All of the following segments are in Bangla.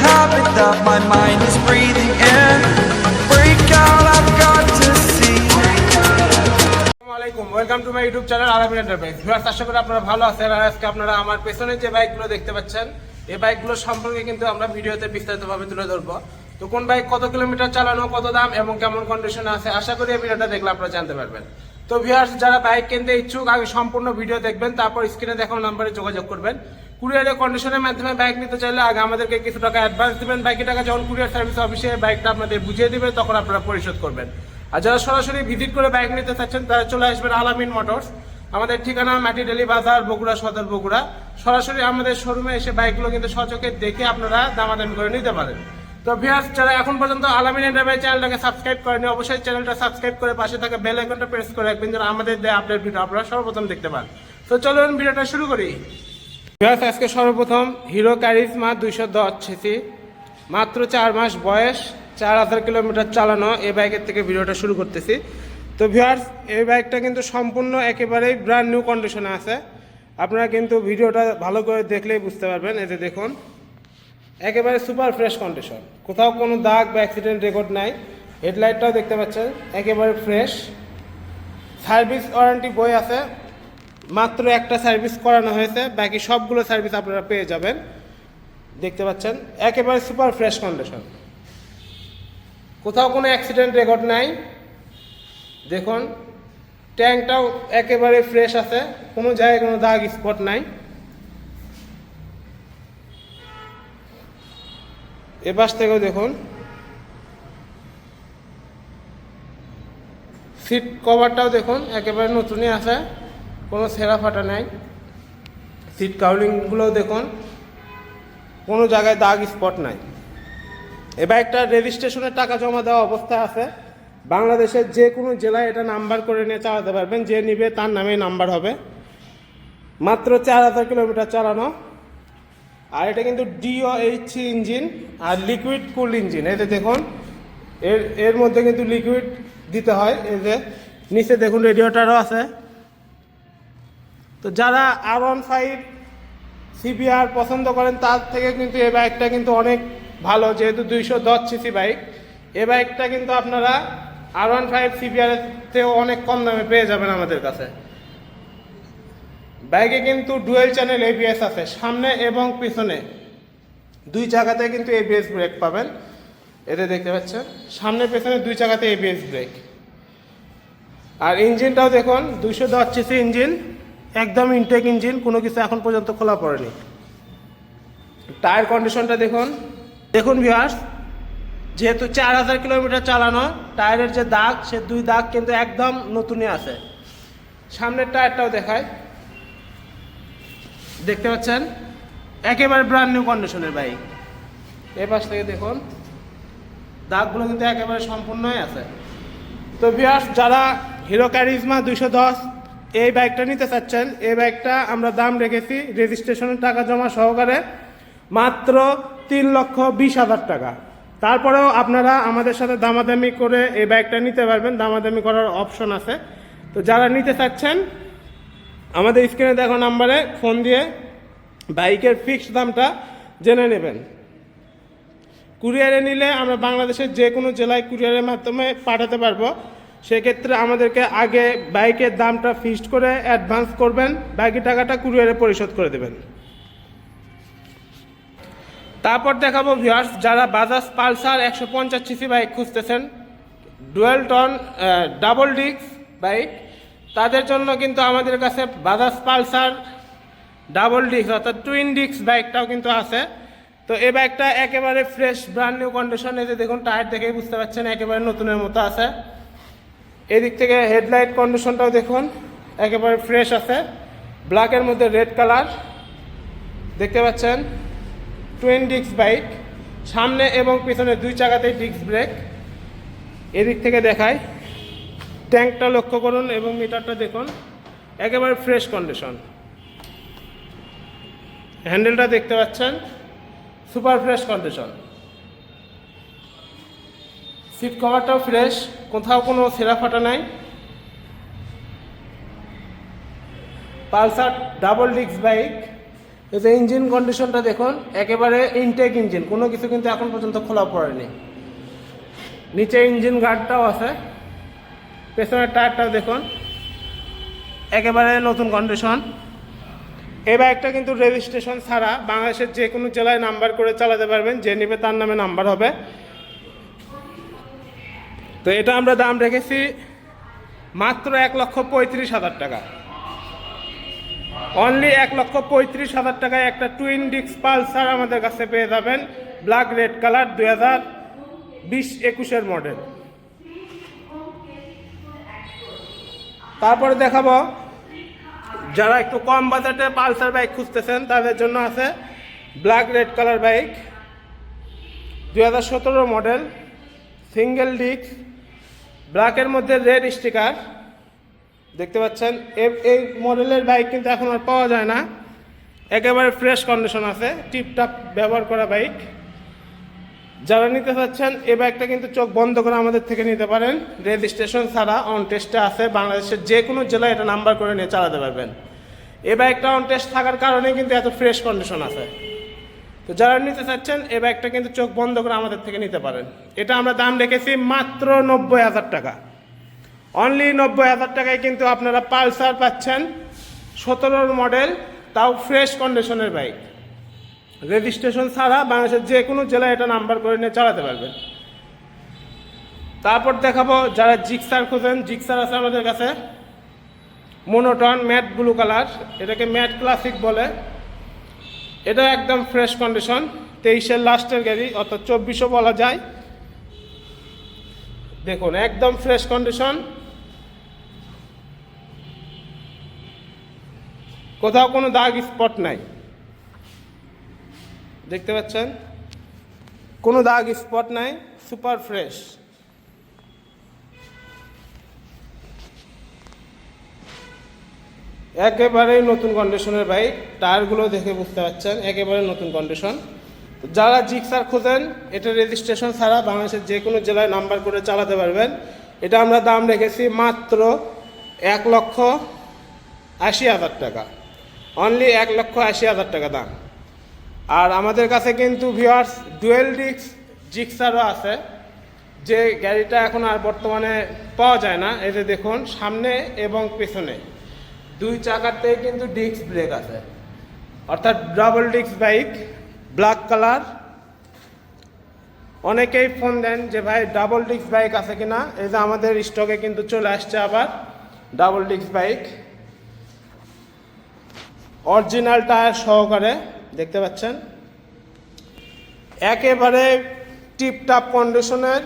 Habit that my mind is breathing in. Break out, I've got to see. Welcome to my YouTube channel Aramin enterprise viewers আশা করি আপনারা ভালো আছেন আর আজকে আপনারা আমার পেছনে যে বাইকগুলো দেখতে পাচ্ছেন এই বাইকগুলো সম্পর্কে কিন্তু আমরা ভিডিওতে বিস্তারিতভাবে তুলে ধরবো তো কোন বাইক কত কিলোমিটার চালানো কত দাম এবং কেমন কন্ডিশন আছে আশা করি এই ভিডিওটা দেখলে আপনারা জানতে পারবেন তো ভিউয়ার্স যারা বাইক কিনতে ইচ্ছুক আগে সম্পূর্ণ ভিডিও দেখবেন তারপর স্ক্রিনে দেখানো নাম্বারে যোগাযোগ করবেন কুরিয়ারের কন্ডিশনের মাধ্যমে বাইক নিতে চাইলে আগে আমাদেরকে কিছু টাকা অ্যাডভান্স দেবেন। বাকি টাকা যখন কুরিয়ার সার্ভিস অফিসে বাইকটা আপনাদের বুঝিয়ে দিবে, তখন আপনারা পরিশোধ করবেন। আর যারা সরাসরি ভিজিট করে বাইক নিতে চাচ্ছেন, তারা চলে আসবেন আলামিন মোটরস আমাদের ঠিকানা মাটিডালি বাজার, বগুড়া সদর বগুড়া। সরাসরি আমাদের শোরুমে এসে বাইকগুলো কিন্তু সচকে দেখে আপনারা দামাদামি করে নিতে পারেন। তো ভিউয়ার্স যারা এখন পর্যন্ত আলামিন এন্টারপ্রাইজ চ্যানেলটাকে সাবস্ক্রাইব করেনি অবশ্যই চ্যানেলটা সাবস্ক্রাইব করে পাশে থাকা বেল আইকনটা প্রেস করে রাখবেন, যেন আমাদের দেয় আপডেট ভিডিও আপনারা সর্বপ্রথম দেখতে পান। তো চলুন ভিডিওটা শুরু করি। ভিউয়ার্স আজকে সর্বপ্রথম হিরো ক্যারিজমা দুইশো দশ মাত্র চার মাস বয়স, চার হাজার কিলোমিটার চালানো এই বাইকের থেকে ভিডিওটা শুরু করতেছি। তো ভিউয়ার্স, এই বাইকটা কিন্তু সম্পূর্ণ একেবারেই ব্র্যান্ড নিউ কন্ডিশনে আছে। আপনারা কিন্তু ভিডিওটা ভালো করে দেখলেই বুঝতে পারবেন। যে দেখুন, একেবারে সুপার ফ্রেশ কন্ডিশন কোথাও কোনো দাগ বা অ্যাক্সিডেন্ট রেকর্ড নাই। হেডলাইটটাও দেখতে পাচ্ছেন, একেবারে ফ্রেশ সার্ভিস ওয়ারেন্টি বই আছে। মাত্র একটা সার্ভিস করানো হয়েছে, বাকি সবগুলো সার্ভিস আপনারা পেয়ে যাবেন। দেখতে পাচ্ছেন, একেবারে সুপার ফ্রেশ কন্ডিশন কোথাও কোনো অ্যাক্সিডেন্ট রেকর্ড নাই। দেখুন, ট্যাঙ্কটাও একেবারে ফ্রেশ আছে, কোনো জায়গায় কোনো দাগ স্পট নাই। এ পাশ থেকেও দেখুন সিট কভারটাও দেখুন, একেবারে নতুনই আছে। কোনো ছেঁড়া ফাটা নাই। সিট কাউলিংগুলোও দেখুন, কোনো জায়গায় দাগ স্পট নাই। এ বাইকটা রেজিস্ট্রেশনের টাকা জমা দেওয়া অবস্থায় আছে। বাংলাদেশের যে কোনো জেলায় এটা নাম্বার করে নিয়ে চালাতে পারবেন, যে নিবে তার নামেই নাম্বার হবে। মাত্র চার হাজার কিলোমিটার চালানো। আর এটা কিন্তু ডিও এইচ ইঞ্জিন আর লিকুইড কুল ইঞ্জিন এতে দেখুন, এর এর মধ্যে কিন্তু লিকুইড দিতে হয়। এই যে নিচে দেখুন রেডিওটারও আছে। তো যারা আর ওয়ান ফাইভ সিবিআর পছন্দ করেন, তার থেকে কিন্তু এই বাইকটা কিন্তু অনেক ভালো, যেহেতু দুইশো দশ সিসি বাইক এ বাইকটা কিন্তু আপনারা আর ওয়ান ফাইভ সিবিআর থেকেও অনেক কম দামে পেয়ে যাবেন আমাদের কাছে। বাইকে কিন্তু ডুয়েল চ্যানেল এবিএস আছে, সামনে এবং পিছনে। দুই চাকাতে কিন্তু এবিএস ব্রেক পাবেন। এতে দেখতে পাচ্ছেন, সামনে পেছনে দুই চাকাতে এবিএস ব্রেক আর ইঞ্জিনটাও দেখুন, দুইশো দশ সিসি ইঞ্জিন একদম ইনটেক ইঞ্জিন কোনো কিছু এখন পর্যন্ত খোলা পড়েনি। টায়ার কন্ডিশনটা দেখুন। দেখুন ভিউয়ার্স যেহেতু চার হাজার কিলোমিটার চালানো টায়ারের যে দাগ সে দুই দাগ কিন্তু একদম নতুনই আছে। সামনের টায়ারটাও দেখায় দেখতে পাচ্ছেন? একেবারে ব্র্যান্ড নিউ কন্ডিশনের বাইক এ পাশ থেকে দেখুন দাগগুলো কিন্তু একেবারে সম্পূর্ণই আছে। তো ভিউয়ার্স যারা হিরো ক্যারিজমা দুইশো দশ এই বাইকটা নিতে চাচ্ছেন, এই বাইকটা আমরা দাম রেখেছি রেজিস্ট্রেশনের টাকা জমা সহকারে মাত্র তিন লক্ষ বিশ হাজার টাকা। তারপরেও আপনারা আমাদের সাথে দামাদামি করে এই বাইকটা নিতে পারবেন, দামাদামি করার অপশন আছে। তো যারা নিতে চাচ্ছেন, আমাদের স্ক্রিনে দেখো নাম্বারে ফোন দিয়ে বাইকের ফিক্সড দামটা জেনে নেবেন। কুরিয়ারে নিলে আমরা বাংলাদেশের যে কোনো জেলায় কুরিয়ারের মাধ্যমে পাঠাতে পারব। সেক্ষেত্রে আমাদেরকে আগে বাইকের দামটা ফিক্সড করে অ্যাডভান্স করবেন, বাকি টাকাটা কুরিয়ারে পরিশোধ করে দেবেন। তারপর দেখাবো ভিউয়ার্স যারা বাজাজ পালসার একশো পঞ্চাশ সিসি বাইক খুঁজতেছেন dual tone double disc bike তাদের জন্য কিন্তু আমাদের কাছে বাজাজ পালসার ডাবল ডিস্ক অর্থাৎ টুইন ডিস্ক বাইকটাও কিন্তু আছে। তো এই বাইকটা একেবারে ফ্রেশ ব্র্যান্ড নিউ কন্ডিশনে যে দেখুন টায়ার দেখেই বুঝতে পারছেন, একেবারে নতুনের মতো আছে। এদিক থেকে হেডলাইট কন্ডিশনটাও দেখুন, একেবারে ফ্রেশ আছে। ব্ল্যাকের মধ্যে রেড কালার দেখতে পাচ্ছেন? টুয়েন ডিস্ক বাইক সামনে এবং পিছনে দুই চাকাতেই ডিস্ক ব্রেক এদিক থেকে দেখায় ট্যাঙ্কটা লক্ষ্য করুন এবং মিটারটা দেখুন, একেবারে ফ্রেশ কন্ডিশন হ্যান্ডেলটা দেখতে পাচ্ছেন? সুপার ফ্রেশ কন্ডিশন সিট কভারটাও ফ্রেশ, কোথাও কোনো সেরা ফাটা নাই। Pulsar double disc bike. এই যে ইঞ্জিন কন্ডিশনটা দেখুন, একেবারে ইনটেক ইঞ্জিন কোনো কিছু কিন্তু এখন পর্যন্ত খোলা পড়েনি। নিচে ইঞ্জিন গার্ডটাও আছে। পেছনের টায়ারটাও দেখুন, একেবারে নতুন কন্ডিশন এই বাইকটা কিন্তু রেজিস্ট্রেশন ছাড়া বাংলাদেশের যে কোনো জেলায় নাম্বার করে চালাতে পারবেন, যে নেবে তার নামে নাম্বার হবে। তো এটা আমরা দাম রেখেছি মাত্র এক লক্ষ পঁয়ত্রিশ হাজার টাকা। অনলি এক লক্ষ পঁয়ত্রিশ হাজার টাকায় একটা টুইন ডিক্স পালসার আমাদের কাছে পেয়ে যাবেন। ব্ল্যাক রেড কালার দুই হাজার বিশ একুশের মডেল তারপরে দেখাবো, যারা একটু কম বাজেটে পালসার বাইক খুঁজতেছেন, তাদের জন্য আছে ব্ল্যাক রেড কালার বাইক দুই হাজার সতেরো মডেল সিঙ্গেল ডিস্ক ব্ল্যাকের মধ্যে রেড স্টিকার দেখতে পাচ্ছেন? এই মডেলের বাইক কিন্তু এখন আর পাওয়া যায় না। একেবারে ফ্রেশ কন্ডিশন আছে টিপটাপ ব্যবহার করা বাইক যারা নিতে চাচ্ছেন, এই বাইকটা কিন্তু চোখ বন্ধ করে আমাদের থেকে নিতে পারেন। রেজিস্ট্রেশন ছাড়া অন টেস্টে আছে, বাংলাদেশের যে কোনো জেলায় এটা নাম্বার করে নিয়ে চালাতে পারবেন। এই বাইকটা অন টেস্ট থাকার কারণে কিন্তু এত ফ্রেশ কন্ডিশন আছে। তো যারা নিতে চাচ্ছেন এই বাইকটা কিন্তু চোখ বন্ধ করে আমাদের থেকে নিতে পারেন। এটা আমরা দাম রেখেছি মাত্র নব্বই হাজার টাকা। অনলি নব্বই হাজার টাকায় কিন্তু আপনারা পালসার পাচ্ছেন, সতেরোর মডেল তাও ফ্রেশ কন্ডিশনের বাইক রেজিস্ট্রেশন ছাড়া বাংলাদেশের যে কোনো জেলায় এটা নাম্বার করে নিয়ে চালাতে পারবেন। তারপর দেখাবো যারা জিক্সার খোঁজেন জিক্সার আছে আমাদের কাছে। মোনোটন ম্যাট ব্লু কালার এটাকে ম্যাট ক্লাসিক বলে। এটা একদম ফ্রেশ কন্ডিশন তেইশের লাস্টের গাড়ি, অর্থাৎ চব্বিশও বলা যায়। দেখুন, একদম ফ্রেশ কন্ডিশন কোথাও কোনো দাগ স্পট নাই। দেখতে পাচ্ছেন? কোনো দাগ স্পট নাই সুপার ফ্রেশ একেবারেই নতুন কন্ডিশনের বাইক, টায়ারগুলো দেখে বুঝতে পারছেন, একেবারে নতুন কন্ডিশন যারা জিক্সার খোঁজেন, এটা রেজিস্ট্রেশন ছাড়া বাংলাদেশের যে কোনো জেলায় নাম্বার করে চালাতে পারবেন। এটা আমরা দাম রেখেছি মাত্র এক লক্ষ আশি হাজার টাকা। অনলি এক লক্ষ আশি হাজার টাকা দাম। আর আমাদের কাছে কিন্তু ভিওয়ার্স ডুয়েল ডিস্ক জিক্সারও আছে। যে গাড়িটা এখন আর বর্তমানে পাওয়া যায় না, এই যে দেখুন, সামনে এবং পেছনে। দুই চাকাতে কিন্তু ডিস্ক ব্রেক আছে। অর্থাৎ double disc bike black colour অনেকেই ফোন দেন যে, ভাই ডাবল ডিস্ক বাইক আছে কিনা? এই যে আমাদের স্টকে কিন্তু চলে আসছে আবার double disc bike original tyre সহকারে, দেখতে পাচ্ছেন? একেবারে টিপটাপ কন্ডিশনের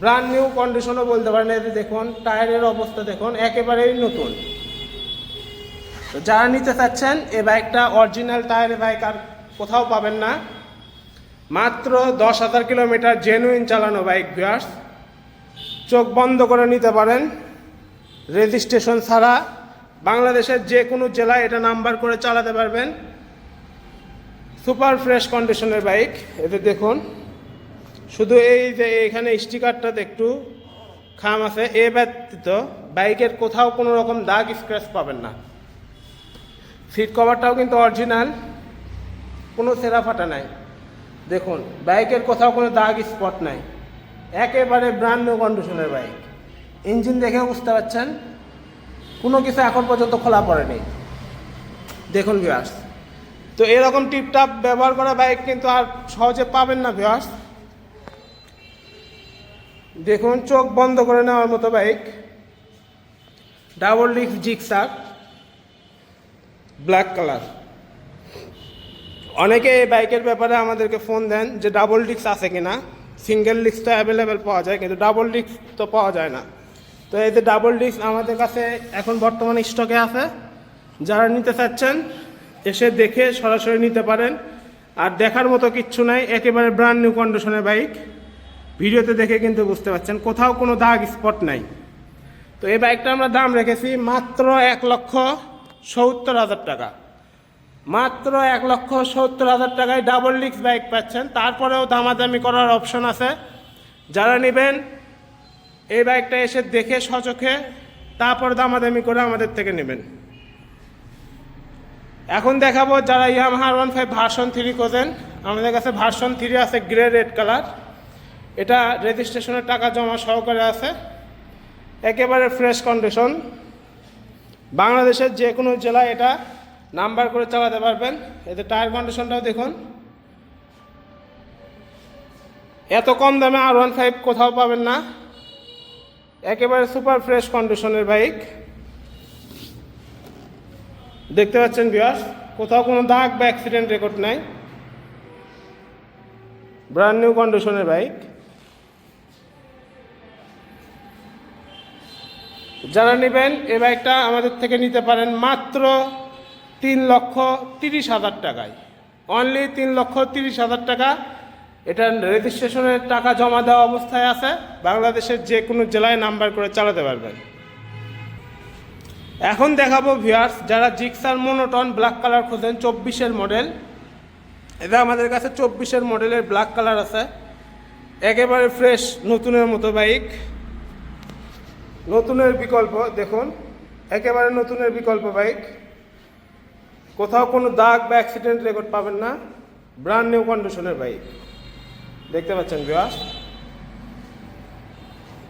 ব্র্যান্ড নিউ কন্ডিশনও বলতে পারেন। যে দেখুন টায়ারের অবস্থা দেখুন, একেবারেই নতুন। তো যারা নিতে চাচ্ছেন এই বাইকটা অরিজিনাল টায়ারের বাইক আর কোথাও পাবেন না। মাত্র দশ হাজার কিলোমিটার জেনুইন চালানো বাইক ভিউয়ার্স চোখ বন্ধ করে নিতে পারেন। রেজিস্ট্রেশন ছাড়া বাংলাদেশের যে কোনো জেলায় এটা নাম্বার করে চালাতে পারবেন। সুপার ফ্রেশ কন্ডিশনের বাইক, এতে দেখুন। শুধু এই যে এখানে স্টিকারটাতে একটু খাম আছে। এ ব্যতীত বাইকের কোথাও কোনো রকম দাগ স্ক্র্যাচ পাবেন না। সিট কভারটাও কিন্তু অরিজিনাল কোনো সেরা ফাটা নাই। দেখুন, বাইকের কোথাও কোনো দাগ স্পট নাই। একেবারে ব্র্যান্ড নিউ কন্ডিশনের বাইক। ইঞ্জিন দেখে বুঝতে পারছেন? কোনো কিছু এখন পর্যন্ত খোলা পড়েনি। দেখুন ভিউয়ার্স তো এরকম টিপটাপ ব্যবহার করা বাইক কিন্তু আর সহজে পাবেন না ভিউয়ার্স দেখুন, চোখ বন্ধ করে নেওয়ার মতো bike. Double disc Gixxer black colour অনেকে এই বাইকের ব্যাপারে আমাদেরকে ফোন দেন যে ডাবল ডিস্ক আছে কি না সিঙ্গেল ডিস্ক তো অ্যাভেলেবেল পাওয়া যায়, কিন্তু ডাবল ডিস্ক তো পাওয়া যায় না। তো এই যে ডাবল ডিস্ক আমাদের কাছে এখন বর্তমানে স্টকে আছে। যারা নিতে চাচ্ছেন, এসে দেখে সরাসরি নিতে পারেন। আর দেখার মতো কিচ্ছু নাই, একেবারে ব্র্যান্ড নিউ কন্ডিশনের বাইক ভিডিওতে দেখে কিন্তু বুঝতে পারছেন, কোথাও কোনো দাগ স্পট নাই। তো এই বাইকটা আমরা দাম রেখেছি মাত্র এক লক্ষ সত্তর হাজার টাকা। মাত্র এক লক্ষ সত্তর হাজার টাকায় ডাবল ডিক্স বাইক পাচ্ছেন। তারপরেও দামাদামি করার অপশন আছে। যারা নেবেন, এই বাইকটা এসে দেখে সচোখে, তারপর দামাদামি করে আমাদের থেকে নেবেন। এখন দেখাবো যারা Yamaha one five version three খোঁজেন। আমাদের কাছে ভার্সন থ্রি আছে গ্রে রেড কালার এটা রেজিস্ট্রেশনের টাকা জমা সহকারে আছে। একেবারে ফ্রেশ কন্ডিশন বাংলাদেশের যে কোনো জেলায় এটা নাম্বার করে চালাতে পারবেন। এতে টায়ার কন্ডিশনটাও দেখুন। এত কম দামে আর ওয়ান ফাইভ কোথাও পাবেন না। একেবারে সুপার ফ্রেশ কন্ডিশনের বাইক দেখতে পাচ্ছেন বিয়াস কোথাও কোনো দাগ বা অ্যাক্সিডেন্ট রেকর্ড নাই। ব্র্যান্ড নিউ কন্ডিশনের বাইক যারা নেবেন এই বাইকটা আমাদের থেকে নিতে পারেন মাত্র তিন লক্ষ তিরিশ হাজার টাকায়। অনলি তিন লক্ষ তিরিশ হাজার টাকা। এটা রেজিস্ট্রেশনের টাকা জমা দেওয়া অবস্থায় আছে। বাংলাদেশের যে কোনো জেলায় নাম্বার করে চালাতে পারবেন। এখন দেখাবো ভিউয়ার্স যারা জিক্সার মোনোটন ব্ল্যাক কালার খোঁজেন, চব্বিশের মডেল। এটা আমাদের কাছে চব্বিশের মডেলের ব্ল্যাক কালার আছে। একেবারে ফ্রেশ নতুনের মতো বাইক। নতুনের বিকল্প, দেখুন, একেবারে নতুনের বিকল্প বাইক। কোথাও কোনো দাগ বা অ্যাক্সিডেন্ট রেকর্ড পাবেন না ব্র্যান্ড নিউ কন্ডিশনের বাইক। দেখতে পাচ্ছেন বিয়াস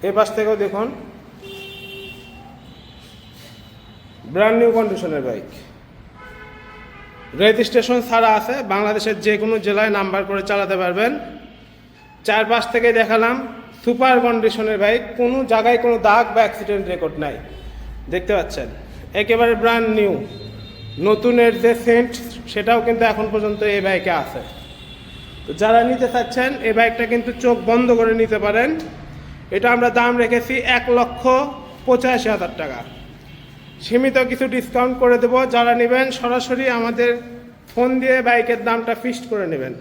এ পাশ থেকেও দেখুন ব্র্যান্ড নিউ কন্ডিশনের বাইক। রেজিস্ট্রেশন ছাড়া আছে, বাংলাদেশের যে কোনো জেলায় নাম্বার করে চালাতে পারবেন। চারপাশ থেকে দেখালাম সুপার কন্ডিশনের বাইক কোনো জায়গায় কোনো দাগ বা অ্যাক্সিডেন্ট রেকর্ড নাই। দেখতে পাচ্ছেন? একেবারে ব্র্যান্ড নিউ নতুনের যে সেন্ট সেটাও কিন্তু এখন পর্যন্ত এই বাইকে আছে। তো যারা নিতে চাচ্ছেন, এই বাইকটা কিন্তু চোখ বন্ধ করে নিতে পারেন। এটা আমরা দাম রেখেছি এক লক্ষ পঁচাশি হাজার টাকা। সীমিত কিছু ডিসকাউন্ট করে দেব। যারা নেবেন, সরাসরি আমাদের ফোন দিয়ে বাইকের দামটা ফিক্সড করে নেবেন।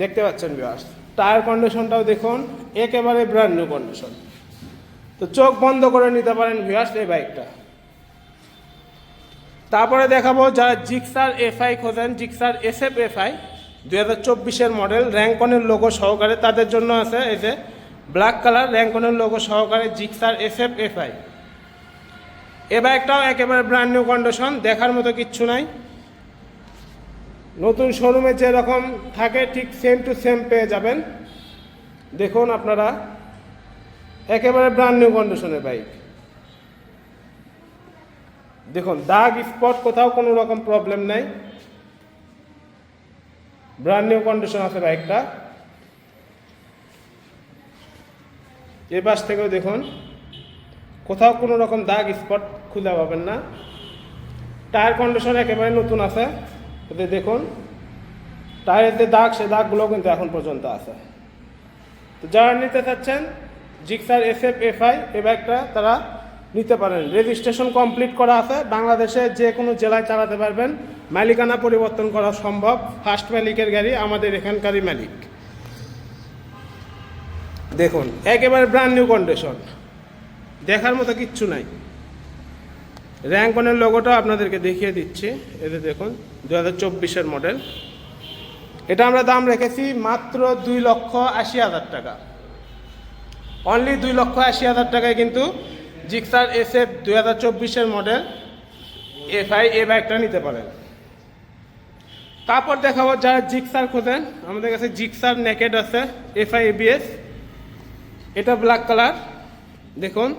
দেখতে পাচ্ছেন বিয়াস টায়ার কন্ডিশনটাও দেখুন, একেবারে ব্র্যান্ড নিউ কন্ডিশন তো চোখ বন্ধ করে নিতে পারেন ভিয়াস এই বাইকটা তারপরে দেখাবো যারা জিক্সার এফআই খোঁজেন জিক্সার এস এফ এফআই দু হাজার চব্বিশের মডেল র্যাঙ্কনের লোগো সহকারে তাদের জন্য আছে, এই যে ব্ল্যাক কালার র্যাঙ্কনের লোগো সহকারে জিক্সার এস এফ এফআই এ বাইকটাও একেবারে ব্র্যান্ড নিউ কন্ডিশন দেখার মতো কিচ্ছু নাই। নতুন শোরুমে যেরকম থাকে, ঠিক সেম টু সেম পেয়ে যাবেন। দেখুন আপনারা, একেবারে ব্র্যান্ড নিউ কন্ডিশনের বাইক দেখুন, দাগ স্পট কোথাও কোনো রকম প্রবলেম নাই। ব্র্যান্ড নিউ কন্ডিশন আছে বাইকটা এ পাশ থেকেও দেখুন, কোথাও কোনো রকম দাগ স্পট খুঁজে পাবেন না। টায়ার কন্ডিশন একেবারে নতুন আছে। এতে দেখুন টায়ারের যে দাগ, সে দাগগুলো কিন্তু এখন পর্যন্ত আছে। তো যারা নিতে চাচ্ছেন Gixxer S F F I এই বাইকটা তারা নিতে পারেন। রেজিস্ট্রেশন কমপ্লিট করা আছে। বাংলাদেশে যে কোনো জেলায় চালাতে পারবেন। মালিকানা পরিবর্তন করা সম্ভব। ফার্স্ট মালিকের গাড়ি আমাদের এখানকারই মালিক। দেখুন, একেবারে ব্র্যান্ড নিউ কন্ডিশন দেখার মতো কিচ্ছু নাই। র্যাঙ্কনের লোগোটা আপনাদেরকে দেখিয়ে দিচ্ছি। এতে দেখুন দু হাজার চব্বিশের মডেল এটা আমরা দাম রেখেছি মাত্র দুই লক্ষ আশি হাজার টাকা। অনলি দুই লক্ষ আশি হাজার টাকায় কিন্তু জিক্সার এস এফ দুই হাজার চব্বিশের মডেল এফআই এ বাইকটা নিতে পারেন। তারপর দেখাবো যারা জিক্সার খোঁজেন, আমাদের কাছে জিক্সার নেকেড আছে এফআই এবিএস এটা ব্ল্যাক কালার দেখুন,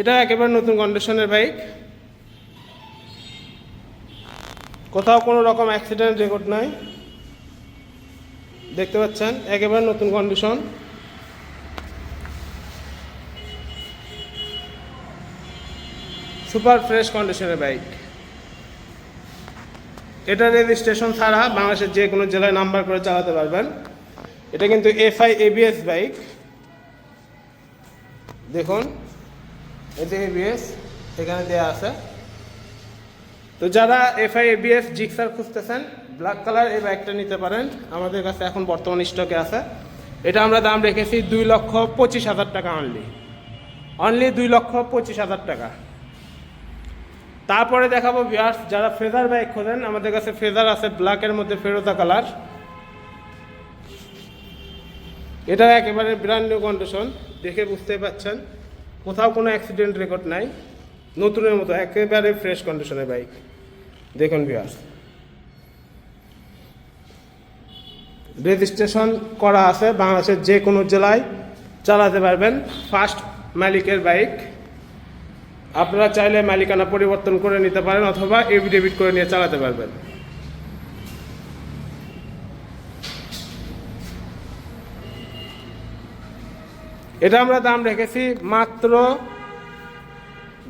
এটা একেবারে নতুন কন্ডিশনের বাইক কোথাও কোনো রকম অ্যাক্সিডেন্ট রেকর্ড নাই। দেখতে পাচ্ছেন, একেবারে নতুন কন্ডিশন সুপার ফ্রেশ কন্ডিশনের বাইক এটা রেজিস্ট্রেশন ছাড়া বাংলাদেশের যে কোনো জেলায় নাম্বার করে চালাতে পারবেন। এটা কিন্তু এফআই এবিএস বাইক দেখুন এতে এবিএস এখানে দেওয়া আছে। তো যারা এফআই এবিএস জিক্সার খুঁজতেছেন ব্ল্যাক কালার এই বাইকটা নিতে পারেন। আমাদের কাছে এখন বর্তমান স্টকে আছে। এটা আমরা দাম রেখেছি দুই লক্ষ পঁচিশ হাজার টাকা অনলি অনলি দুই লক্ষ পঁচিশ হাজার টাকা। তারপরে দেখাবো ভিউয়ার্স যারা ফেজার বাইক খোঁজেন, আমাদের কাছে ফেজার আছে ব্ল্যাকের মধ্যে ফেরোজা কালার এটা একেবারে ব্র্যান্ড নিউ কন্ডিশন দেখে বুঝতে পাচ্ছেন। কোথাও কোনো অ্যাক্সিডেন্ট রেকর্ড নাই। নতুনের মতো, একেবারে ফ্রেশ কন্ডিশনের বাইক দেখুন ভিউয়ার্স রেজিস্ট্রেশন করা আছে বাংলাদেশের যে কোনো জেলায়, চালাতে পারবেন ফার্স্ট মালিকের বাইক আপনারা চাইলে মালিকানা পরিবর্তন করে নিতে পারেন অথবা এভিডেভিট করে নিয়ে চালাতে পারবেন। এটা আমরা দাম রেখেছি মাত্র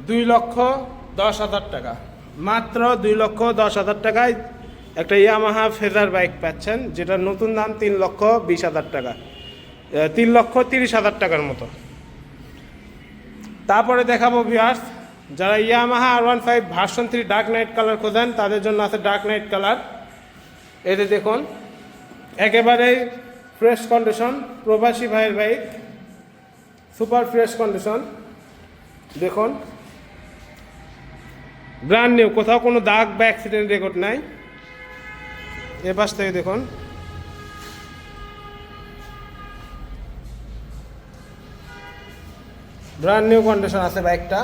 দুই লক্ষ দশ হাজার টাকা। মাত্র দুই লক্ষ দশ হাজার টাকায় একটা ইয়ামাহা ফেজার বাইক পাচ্ছেন, যেটার নতুন দাম তিন লক্ষ বিশ হাজার টাকা। তিন লক্ষ তিরিশ হাজার টাকার মতো। তারপরে দেখাবো ভিউয়ার্স যারা Yamaha R one five version three dark knight colour খোঁজেন, তাদের জন্য আছে ডার্ক নাইট কালার। এতে দেখুন একেবারেই ফ্রেশ কন্ডিশন প্রবাসী ভাইয়ের বাইক সুপার ফ্রেশ কন্ডিশন দেখুন ব্র্যান্ড নিউ কোথাও কোনো দাগ বা অ্যাক্সিডেন্ট রেকর্ড নাই। এ পাশ থেকে দেখুন। ব্র্যান্ড নিউ কন্ডিশন আছে বাইকটা।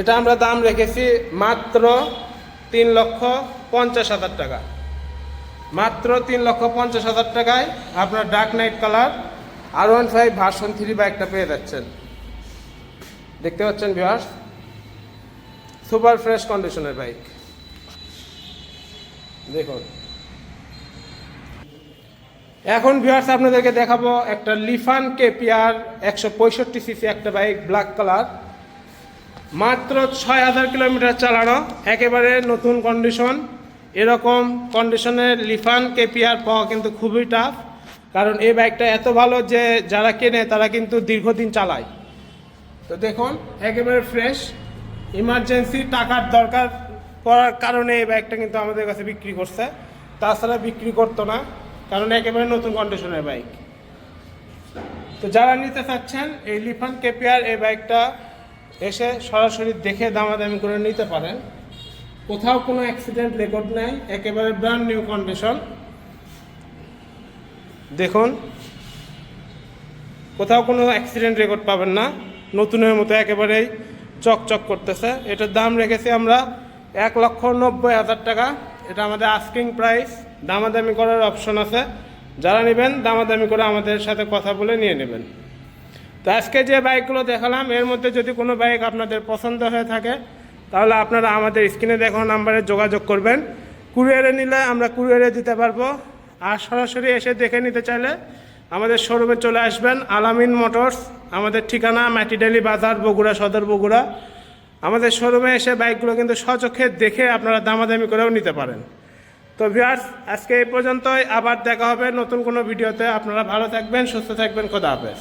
এটা আমরা দাম রেখেছি মাত্র তিন লক্ষ পঞ্চাশ হাজার টাকা। মাত্র তিন লক্ষ পঞ্চাশ হাজার টাকায় আপনার dark knight colour R one five version three বাইকটা পেয়ে যাচ্ছেন। দেখতে পাচ্ছেন ভিউয়ার্স সুপার ফ্রেশ কন্ডিশনের বাইক। দেখুন। এখন ভিউয়ার্স আপনাদেরকে দেখাবো একটা লিফান কেপিআর একশো পঁয়ষট্টি সিসি একটা বাইক ব্ল্যাক কালার মাত্র ছয় হাজার কিলোমিটার চালানো, একেবারে নতুন কন্ডিশন এরকম কন্ডিশনের লিফান কেপিআর পাওয়া কিন্তু খুবই টাফ কারণ এই বাইকটা এত ভালো যে, যারা কেনে, তারা কিন্তু দীর্ঘদিন চালায়। তো দেখুন, একেবারে ফ্রেশ ইমার্জেন্সি টাকার দরকার পড়ার কারণে এই বাইকটা কিন্তু আমাদের কাছে বিক্রি করছে। তাছাড়া বিক্রি করতো না, কারণ একেবারে নতুন কন্ডিশনের বাইক তো যারা নিতে চাচ্ছেন, এই লিফান কেপিয়ার এই বাইকটা এসে সরাসরি দেখে দামাদামি করে নিতে পারেন। কোথাও কোনো অ্যাক্সিডেন্ট রেকর্ড নেই, একেবারে ব্র্যান্ড নিউ কন্ডিশন দেখুন, কোথাও কোনো অ্যাক্সিডেন্ট রেকর্ড পাবেন না, নতুনের মতো একেবারেই চকচক করতেছে। এটার দাম রেখেছি আমরা এক লক্ষ নব্বই হাজার টাকা। এটা আমাদের আস্কিং প্রাইস দামাদামি করার অপশন আছে। যারা নেবেন, দামাদামি করে আমাদের সাথে কথা বলে নিয়ে নেবেন। তো আজকে যে বাইকগুলো দেখালাম, এর মধ্যে যদি কোনো বাইক আপনাদের পছন্দ হয়ে থাকে, তাহলে আপনারা আমাদের স্ক্রিনে দেখানো নাম্বারে যোগাযোগ করবেন। কুরিয়ারে নিলে আমরা কুরিয়ারে দিতে পারব। আর সরাসরি এসে দেখে নিতে চাইলে আমাদের শোরুমে চলে আসবেন, আলামিন মোটরস। আমাদের ঠিকানা ম্যাটিডালি বাজার, বগুড়া সদর, বগুড়া। আমাদের শোরুমে এসে বাইকগুলো কিন্তু সচক্ষে দেখে আপনারা দামাদামি করেও নিতে পারেন। তো ভিউয়ার্স, আজকে এই পর্যন্তই। আবার দেখা হবে নতুন কোনো ভিডিওতে। আপনারা ভালো থাকবেন, সুস্থ থাকবেন। খোদা হাফেজ।